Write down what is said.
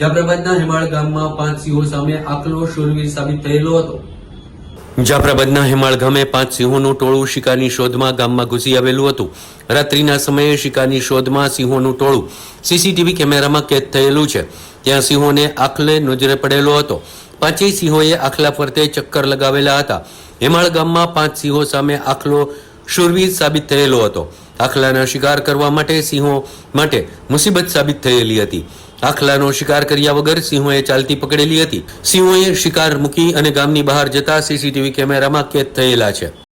જાફરાબાદના હેમાળ ગામમાં પાંચ સિંહો સામે આકલો શૂરવીર સાબિત થયેલો હતો. જાફરાબાદના હેમાળ ગામે પાંચ સિંહોનું ટોળું શિકારની શોધમાં ગામમાં ઘૂસી આવેલું હતું. રાત્રિના સમયે શિકારની શોધમાં સિંહોનું ટોળું સીસીટીવી કેમેરામાં કેદ થયેલું છે. ત્યાં સિંહોને આખલે નજરે પડેલો હતો. પાંચેય સિંહોએ આખલા ફરતે ચક્કર લગાવેલા હતા. હેમાળ ગામમાં પાંચ સિંહો સામે આખલો શૂરવીર સાબિત થયેલો હતો. આખલાના શિકાર કરવા માટે સિંહો માટે મુસીબત સાબિત થયેલી હતી. આખલાનો શિકાર કર્યા વગર સિંહોએ ચાલતી પકડેલી હતી. સિંહોએ શિકાર મૂકી અને ગામની બહાર જતા સીસીટીવી કેમેરામાં કેદ થયેલા છે.